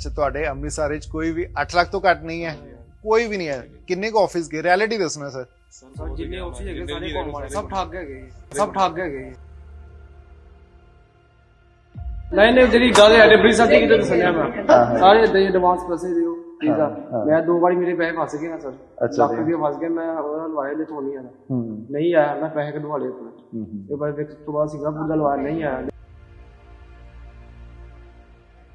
ਅੱਛਾ ਤੁਹਾਡੇ ਅੰਮ੍ਰਿਤਸਰ ਵਿੱਚ ਕੋਈ ਵੀ 8 ਲੱਖ ਤੋਂ ਘੱਟ ਨਹੀਂ ਹੈ। ਕੋਈ ਵੀ ਨਹੀਂ ਹੈ। ਕਿੰਨੇ ਕੁ ਆਫਿਸ ਗਏ? ਰਿਐਲਿਟੀ ਦੱਸਣਾ ਸਰ ਸਰ ਜਿੰਨੇ ਆਫਿਸ ਹੈਗੇ ਸਾਰੇ ਘੁੰਮ ਵਾਲੇ। ਸਭ ਠੱਗ ਹੈਗੇ। ਜੀ, ਸਭ ਠੱਗ ਹੈਗੇ। ਜੀ। ਨਹੀਂ ਨਹੀਂ ਜਿਹੜੀ ਗੱਲ ਹੈ ਡਿਬਰੀ ਸਾਹਿਬ ਦੀ ਕਿਤੇ ਸੁਣਿਆ ਮੈਂ। ਸਾਰੇ ਦੇ ਐਡਵਾਂਸ ਪੈਸੇ ਦਿਓ। ਠੀਕ ਆ। ਮੈਂ ਦੋ ਵਾਰੀ ਮੇਰੇ ਪੈਸੇ ਫਸ ਗਏ ਨਾ ਸਰ। ਅੱਛਾ ਲੱਖ ਰੁਪਏ ਫਸ ਗਏ ਮੈਂ ਉਹਨਾਂ ਲਵਾਏ ਲੈ ਤੋਂ ਨਹੀਂ ਆਇਆ ਹੂੰ। ਨਹੀਂ ਆਇਆ ਮੈਂ ਪੈਸੇ ਕਢਵਾ ਲਏ ਆਪਣੇ। ਇਹ ਬਾਅਦ ਵਿੱਚ ਤੋਂ ਬਾਅਦ ਸੀਗਾ ਪੂਰਾ ਲਵਾਇਆ ਨਹੀਂ ਆਇਆ।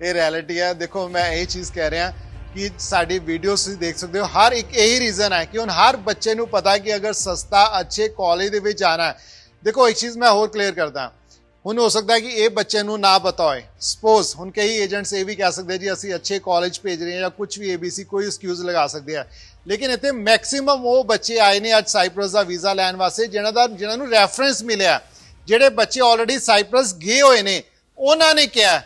ਇਹ ਰਿਐਲਿਟੀ ਹੈ। ਦੇਖੋ, ਮੈਂ ਇਹ ਚੀਜ਼ ਕਹਿ ਰਿਹਾ ਕਿ ਸਾਡੀ ਵੀਡੀਓਜ਼ ਤੁਸੀਂ ਦੇਖ ਸਕਦੇ ਹੋ। ਹਰ ਇੱਕ ਇਹੀ ਰੀਜ਼ਨ ਹੈ ਕਿ ਹੁਣ ਹਰ ਬੱਚੇ ਨੂੰ ਪਤਾ ਕਿ ਅਗਰ ਸਸਤਾ, ਅੱਛੇ ਕਾਲਜ ਦੇ ਵਿੱਚ ਜਾਣਾ ਹੈ। ਦੇਖੋ, ਇੱਕ ਚੀਜ਼ ਮੈਂ ਹੋਰ ਕਲੀਅਰ ਕਰਦਾ। ਹੁਣ ਹੋ ਸਕਦਾ ਕਿ ਇਹ ਬੱਚੇ ਨੂੰ ਨਾ ਪਤਾ ਹੋਏ। ਸਪੋਜ਼ ਹੁਣ ਕਈ ਏਜੰਟਸ ਇਹ ਵੀ ਕਹਿ ਸਕਦੇ ਜੀ, ਅਸੀਂ ਅੱਛੇ ਕਾਲਜ ਭੇਜ ਰਹੇ ਹਾਂ ਜਾਂ ਕੁਝ ਵੀ ABC ਕੋਈ ਐਕਸਕਿਊਜ਼ ਲਗਾ ਸਕਦੇ ਆ ਲੇਕਿਨ ਇੱਥੇ ਮੈਕਸਿਮਮ ਉਹ ਬੱਚੇ ਆਏ ਨੇ ਅੱਜ ਸਾਈਪ੍ਰਸ ਦਾ ਵੀਜ਼ਾ ਲੈਣ ਵਾਸਤੇ, ਜਿਹਨਾਂ ਦਾ ਜਿਹਨਾਂ ਨੂੰ ਰੈਫਰੈਂਸ ਮਿਲਿਆ। ਜਿਹੜੇ ਬੱਚੇ ਆਲਰੇਡੀ ਸਾਈਪ੍ਰਸ ਗਏ ਹੋਏ ਨੇ, ਉਹਨਾਂ ਨੇ ਕਿਹਾ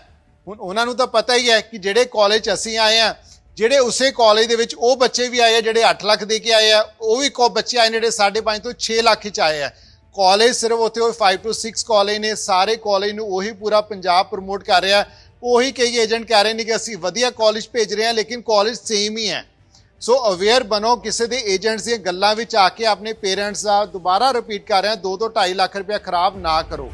ਹੁਣ ਉਹਨਾਂ ਨੂੰ ਤਾਂ ਪਤਾ ਹੀ ਹੈ ਕਿ ਜਿਹੜੇ ਕਾਲਜ ਅਸੀਂ ਆਏ ਆ ਜਿਹੜੇ ਉਸੇ ਕਾਲਜ ਦੇ ਵਿੱਚ ਉਹ ਬੱਚੇ ਵੀ ਆਏ ਆ, ਜਿਹੜੇ 8 ਲੱਖ ਦੇ ਕੇ ਆਏ ਆ, ਉਹ ਵੀ ਕੋ ਬੱਚੇ ਆਏ ਨੇ ਜਿਹੜੇ 5.5 ਤੋਂ 6 ਲੱਖ ਚ ਆਏ ਆ। ਕਾਲਜ ਸਿਰਫ ਉੱਥੇ ਉਹ 5 ਤੋਂ 6 ਕਾਲਜ ਨੇ, ਸਾਰੇ ਕਾਲਜ ਨੂੰ ਉਹੀ ਪੂਰਾ ਪੰਜਾਬ ਪ੍ਰਮੋਟ ਕਰ ਰਿਹਾ। ਉਹੀ ਕਈ ਏਜੰਟ ਕਹਿ ਰਹੇ ਨੇ ਕਿ ਅਸੀਂ ਵਧੀਆ ਕਾਲਜ ਭੇਜ ਰਹੇ ਹਾਂ, ਲੇਕਿਨ ਕਾਲਜ ਸੇਮ ਹੀ ਹੈ। ਸੋ ਅਵੇਅਰ ਬਣੋ, ਕਿਸੇ ਦੇ ਏਜੰਟਸ ਦੀਆਂ ਗੱਲਾਂ ਵਿੱਚ ਆ ਕੇ ਆਪਣੇ ਪੇਰੈਂਟਸ ਦਾ ਦੁਬਾਰਾ ਰਿਪੀਟ ਕਰ ਰਿਹਾ 2 ਤੋਂ 2.5 ਲੱਖ ਰੁਪਇਆ ਖਰਾਬ ਨਾ ਕਰੋ।